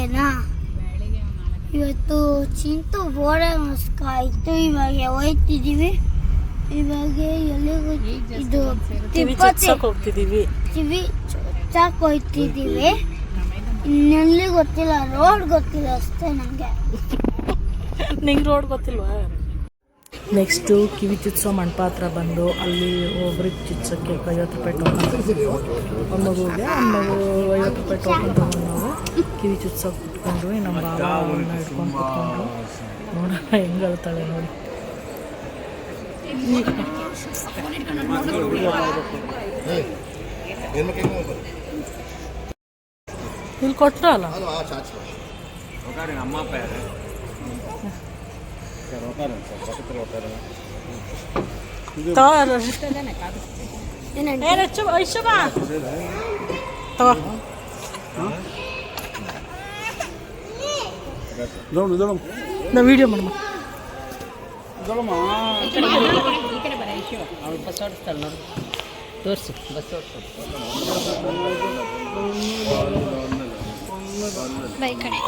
ಓಕೆನಾ ಇವತ್ತು ಚಿಂತು ಬೋರ್ಡೆ ಮಸ್ಕ ಆಯಿತು ಇವಾಗ ಹೋಯ್ತಿದ್ದೀವಿ. ಇವಾಗ ಎಲ್ಲಿಗೂ ಇದು ತಿರುಪತಿ ಹೋಗ್ತಿದ್ದೀವಿ. ಕಿವಿ ಚುಚ್ಚಾಕ್ ಹೋಯ್ತಿದ್ದೀವಿ. ಇನ್ನೆಲ್ಲಿ ಗೊತ್ತಿಲ್ಲ ರೋಡ್ ಗೊತ್ತಿಲ್ಲ ಅಷ್ಟೇ ನನಗೆ ನಿಂಗೆ ರೋಡ್ ಗೊತ್ತಿಲ್ವಾ? ನೆಕ್ಸ್ಟು ಕಿವಿ ಚುಚ್ಚೋ ಮಂಟಪ ಹತ್ರ ಬಂದು ಅಲ್ಲಿ ಒಬ್ರಿಗೆ ಚುಚ್ಚೋಕ್ಕೆ ಐವತ್ತು ರೂಪಾಯಿ ಟೋಕನ್ ಒಂದು ಮಗುಗೆ ಒಂದು ಮಗು ಐವತ್ತು ರೂಪಾಯಿ ಟೋಕನ್ ತೊಗೊಂಡು ನಾವು ಕಿವಿ ಚುಚ್ಚೋಕೆ ಕುತ್ಕೊಂಡ್ವಿ ನಮ್ಮ ಬಾಬಾ ಅವನ್ನ ಹಿಡ್ಕೊಂಡು ಕುತ್ಕೊಂಡು ನೋಡೋಣ ಹೆಂಗೆ ಅಳ್ತಾಳೆ ನೋಡಿ. ಇಲ್ಲಿ ಕೊಟ್ಟ ತಗೋ ನಾ ವಿಡಿಯೋ ಮಾಡಮ್ಮ ಇದಳಮ್ಮ ತೋರಿಸು ಬಸ್ ಓಡಿಸು ಬೈ ಕಡೆ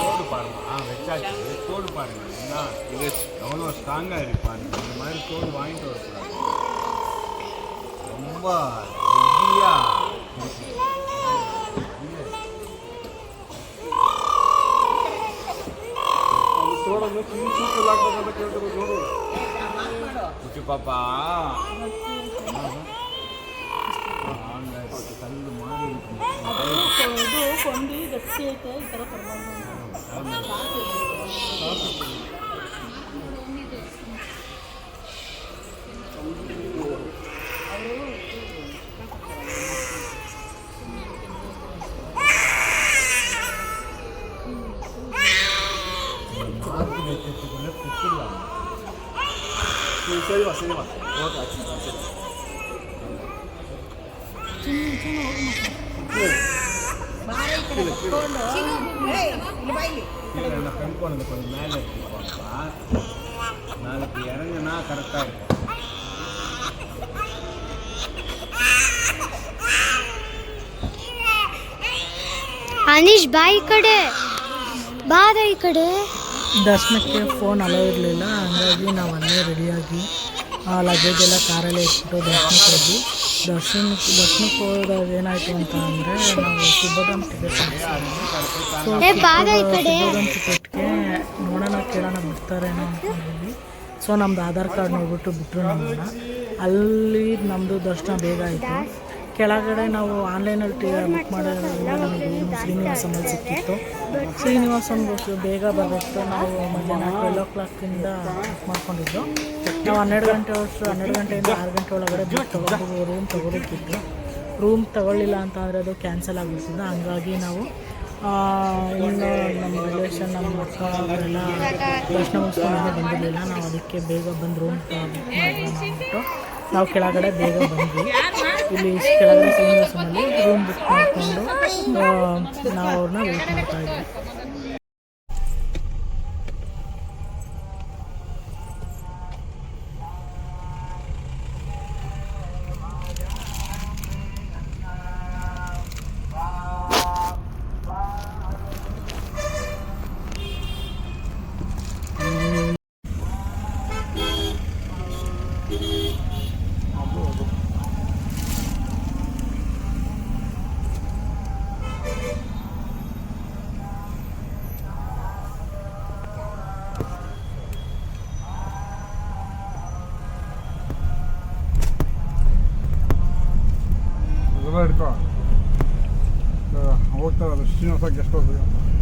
தோடு பாருங்க ஆ வச்சாச்சு தோடு பாருங்க என்ன இது எவ்வளோ ஸ்ட்ராங்காக இருக்கு பாருங்க இந்த மாதிரி தோடு வாங்கிட்டு வரக்கூடாது ரொம்ப ஹெவியா ಕುಚ್ಚು ಪಾಪ ಕಲ್ಲು ಮಾಡಿ ಇದು ಕೊಂಡಿ ಗಟ್ಟಿ ಐತೆ ಈ ಥರ ಸರಿ ಬಾ ಸರಿ ಬಾ ಓಕೆ ಹಚ್ಚಿ ಸರಿ ಸರಿ பெண் குழந்தை கொஞ்சம் மேலே இருக்குப்பா நாளைக்கு இறங்குனா கரெக்டாக இருக்கும் ಅನೀಶ್ ಬಾ ಈ ಕಡೆ ಬಾರ ಈ ಕಡೆ ದರ್ಶನಕ್ಕೆ ಫೋನ್ ಅಲೋ ಇರಲಿಲ್ಲ ಹಂಗಾಗಿ ನಾವು ಅಲ್ಲೇ ರೆಡಿಯಾಗಿ ಲಗೇಜ್ ಎಲ್ಲ ಕಾರಲ್ಲೇ ಇಟ್ಬಿಟ್ಟು ದರ್ಶನಕ್ಕೆ ಹೋದ್ವಿ ದರ್ಶನ ದರ್ಶನಕ್ಕೆ ಹೋದಾಗ ಏನಾಯಿತು ಅಂತ ಅಂದರೆ ನಾವು ಸುಬ್ಬಧಾಮ್ ಟಿಕೆಟ್ ಸುಬ್ಬಧಾಮ್ ಟಿಕೆಟ್ಗೆ ನೋಡೋಣ ಕೇಳೋಣ ಬಿಡ್ತಾರೇನೋ ಅಂದ್ಕೊಂಡಿದ್ವಿ ಸೊ ನಮ್ದು ಆಧಾರ್ ಕಾರ್ಡ್ ನೋಡ್ಬಿಟ್ಟು ಬಿಟ್ಟರು ನಮ್ಮನ್ನ. ಅಲ್ಲಿ ನಮ್ಮದು ದರ್ಶನ ಬೇಗ ಆಯಿತು. ಕೆಳಗಡೆ ನಾವು ಆನ್ಲೈನಲ್ಲಿ ಟಿ ಬುಕ್ ಮಾಡೋದ್ರಿಂದ ನಮಗೆ ಮೇಲೆ ಸಿಕ್ಕಿತ್ತು. ಶ್ರೀನಿವಾಸಂಗೆ ಬೇಗ ಬರಬೇಕು. ನಾವು ಮಧ್ಯಾಹ್ನ ಟ್ವೆಲ್ ಓ ಕ್ಲಾಕಿಂದ ಬುಕ್ ಮಾಡ್ಕೊಂಡಿದ್ದು. ನಾವು ಹನ್ನೆರಡು ಗಂಟೆ ಅಷ್ಟು ಹನ್ನೆರಡು ಗಂಟೆಯಿಂದ ಆರು ಗಂಟೆ ಒಳಗಡೆ ತೊಗೊಂಡು ರೂಮ್ ತೊಗೋಬೇಕಿತ್ತು ರೂಮ್ ತಗೊಳ್ಳಿಲ್ಲ ಅಂತ ಅಂದರೆ ಅದು ಕ್ಯಾನ್ಸಲ್ ಆಗಿಬಿಡ್ತದೆ. ಹಂಗಾಗಿ ನಾವು ಇನ್ನು ನಮ್ಮ ರಿಲೇಷನ್ ನಮ್ಮ ಅಕ್ಕ ಅವರೆಲ್ಲ ದರ್ಶನ ಮುಗಿಸ್ಕೊಂಡು ಬಂದಿರಲಿಲ್ಲ. ನಾವು ಅದಕ್ಕೆ ಬೇಗ ಬಂದು ರೂಮ್ ಬುಕ್ ಮಾಡಿಬಿಟ್ಟು ನಾವು ಕೆಳಗಡೆ ಬೇಗ ಬಂದ್ವಿ. ಇಲ್ಲಿ ಕೆಳಗಡೆ ಶ್ರೀನಿವಾಸನಲ್ಲಿ ರೂಮ್ ಬುಕ್ ಮಾಡಿಕೊಂಡು ನಾವು ಅವ್ರನ್ನ ವೇಟ್ ಮಾಡ್ತಾ ಇದ್ವಿ ಹೋಗ್ತಾರೆ ಅದು ಶ್ರೀನಿವಾಸ ಗೆಸ್ಟ್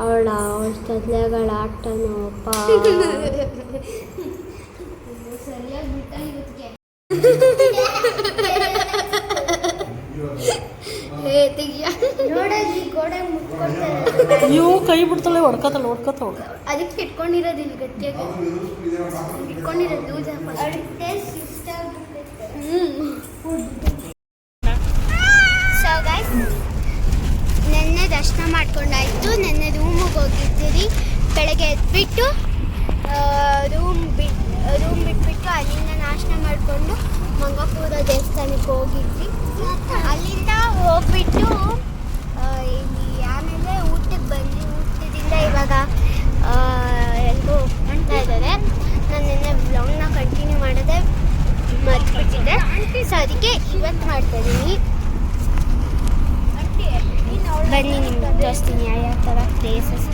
ಅವಳ ಅವಳ ತದ್ಲೆಗಳ ಆಟನೋ ಸರಿಯಾಗಿ ಬಿಟ್ಟ ನೀವು ಕೈ ಬಿಡ್ತಾಳೆ ಹೊಡ್ಕತ್ತಲ್ಲ ಹೊಡ್ಕತ್ತ ಅದಕ್ಕೆ ಇಟ್ಕೊಂಡಿರೋದು ಇಲ್ಲಿ ಗಟ್ಟಿಯಾಗಿ. ಇಟ್ಕೊಂಡಿರೋದು ಲೂಸ್ ಟೇಸ್ಟ್ ಇಷ್ಟ ಸೊ ಗೈಸ್ ನೆನ್ನೆ ದರ್ಶನ ಮಾಡ್ಕೊಂಡಾಯ್ತು ನೆನ್ನೆ ರೂಮಿಗೆ ಹೋಗಿದ್ದೀರಿ ಎದ್ಬಿಟ್ಟು ರೂಮ್ ಬಿಟ್ಟು ರೂಮ್ ಬಿಟ್ಬಿಟ್ಟು ಅಲ್ಲಿಂದ ನಾಶನ ಮಾಡಿಕೊಂಡು ಮಂಗಾಪುರ ದೇವಸ್ಥಾನಕ್ಕೆ ಹೋಗಿದ್ವಿ. ಅಲ್ಲಿಂದ ಹೋಗ್ಬಿಟ್ಟು ಆಮೇಲೆ ಊಟಕ್ಕೆ ಬಂದ್ವಿ. ಊಟದಿಂದ ಇವಾಗ ಎಲ್ಲರೂ ಕಾಣ್ತಾ ಇದ್ದಾರೆ. ನಾನು ನಿನ್ನೆ ಬ್ಲಾಗ್ನ ಕಂಟಿನ್ಯೂ ಮಾಡೋದೇ ಮರ್ತ್ಬಿಟ್ಟಿದ್ದೆ. ಸೊ ಅದಕ್ಕೆ ಇವತ್ತು ಮಾಡ್ತಾ ಇದ್ದೀನಿ. ಬನ್ನಿ ನಿಮ್ಗೆ ತೋರಿಸ್ತೀನಿ ಯಾವ ಯಾವ ಥರ ಪ್ಲೇಸಸ್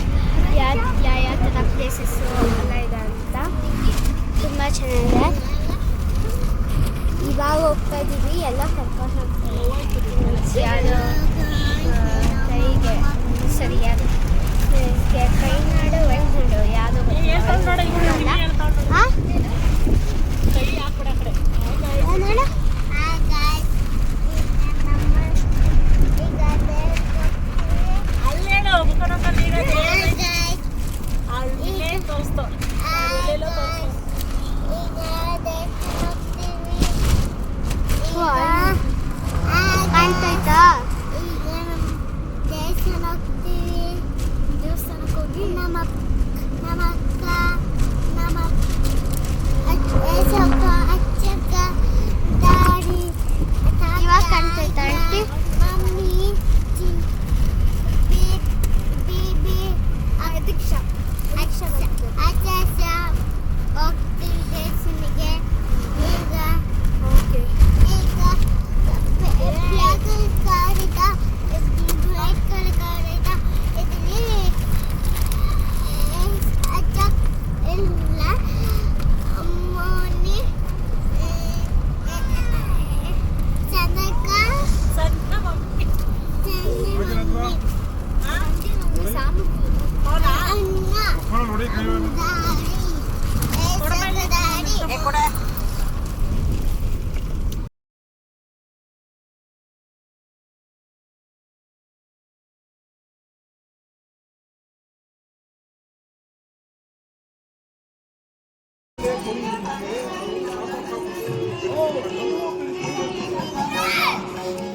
ಯಾವ ಯಾವ ಥರ ಪ್ಲೇಸಸ್ಸು ಎಲ್ಲ ಇದೆ ಅಂತ ತುಂಬ ಚೆನ್ನಾಗಿದೆ. ಇವಾಗ ಹೋಗ್ತಾ ಇದ್ದೀವಿ ಎಲ್ಲ ಕರ್ಕೊಂಡು ಹೋಗ್ತೀವಿ ಯಾರು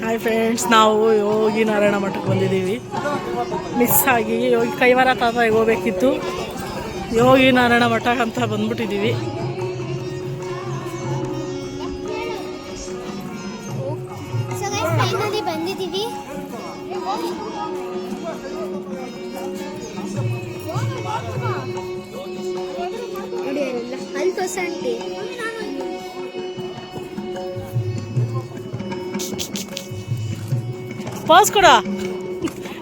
ಹಾಯ್ ಫ್ರೆಂಡ್ಸ್ ನಾವು ಯೋಗಿ ನಾರಾಯಣ ಮಠಕ್ಕೆ ಬಂದಿದ್ದೀವಿ. ಮಿಸ್ ಆಗಿ ಯೋಗಿ ಕೈವಾರ ತಾತ ಹೋಗ್ಬೇಕಿತ್ತು. ಯೋಗಿ ನಾರಾಯಣ ಮಠ ಅಂತ ಬಂದ್ಬಿಟ್ಟಿದ್ದೀವಿ ಬಂದಿದ್ದೀವಿ ಅಲ್ಲ ಪಾಸ್ ಕೊಡ.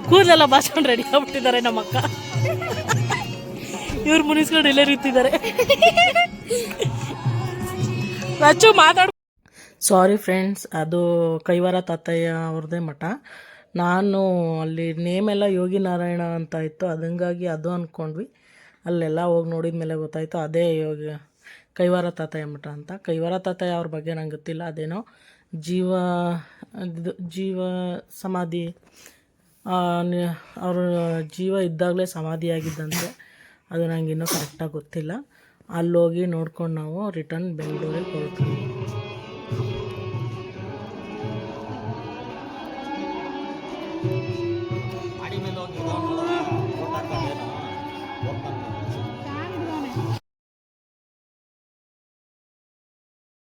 ಕೂದಲೆಲ್ಲ ಬಾಚ್ಕೊಂಡು ರೆಡಿ ಆಗ್ಬಿಟ್ಟಿದ್ದಾರೆ ನಮ್ಮ ಅಕ್ಕ ಇವ್ರು ಮುನಿಸ್ಕೊಂಡು ಇಲ್ಲೇ ನಿಂತಿದ್ದಾರೆ ರಚ್ಚು ಮಾತಾಡ್ ಸಾರಿ ಫ್ರೆಂಡ್ಸ್ ಅದು ಕೈವಾರ ತಾತಯ್ಯ ಅವ್ರದ್ದೇ ಮಠ. ನಾನು ಅಲ್ಲಿ ನೇಮ್ ಎಲ್ಲ ಯೋಗಿ ನಾರಾಯಣ ಅಂತ ಇತ್ತು, ಅದಂಗಾಗಿ ಅದು ಅಂದ್ಕೊಂಡ್ವಿ ಅಲ್ಲೆಲ್ಲ ಹೋಗಿ ನೋಡಿದ ಮೇಲೆ ಗೊತ್ತಾಯಿತು, ಅದೇ ಯೋಗ ಕೈವಾರ ತಾತಯ್ಯ ಮಠ ಅಂತ. ಕೈವಾರ ತಾತಯ್ಯ ಅವ್ರ ಬಗ್ಗೆ ನಂಗೆ ಗೊತ್ತಿಲ್ಲ, ಅದೇನೋ ಜೀವ ಜೀವ ಸಮಾಧಿ ಅವರು ಜೀವ ಇದ್ದಾಗಲೇ ಸಮಾಧಿಯಾಗಿದ್ದಂತೆ. ಅದು ನನಗೆ ಇನ್ನೂ ಕರೆಕ್ಟಾಗಿ ಗೊತ್ತಿಲ್ಲ. ಅಲ್ಲೋಗಿ ನೋಡ್ಕೊಂಡು ನಾವು ರಿಟರ್ನ್ ಬೆಂಗಳೂರಿಗೆ ಹೊರಟ್ವಿ.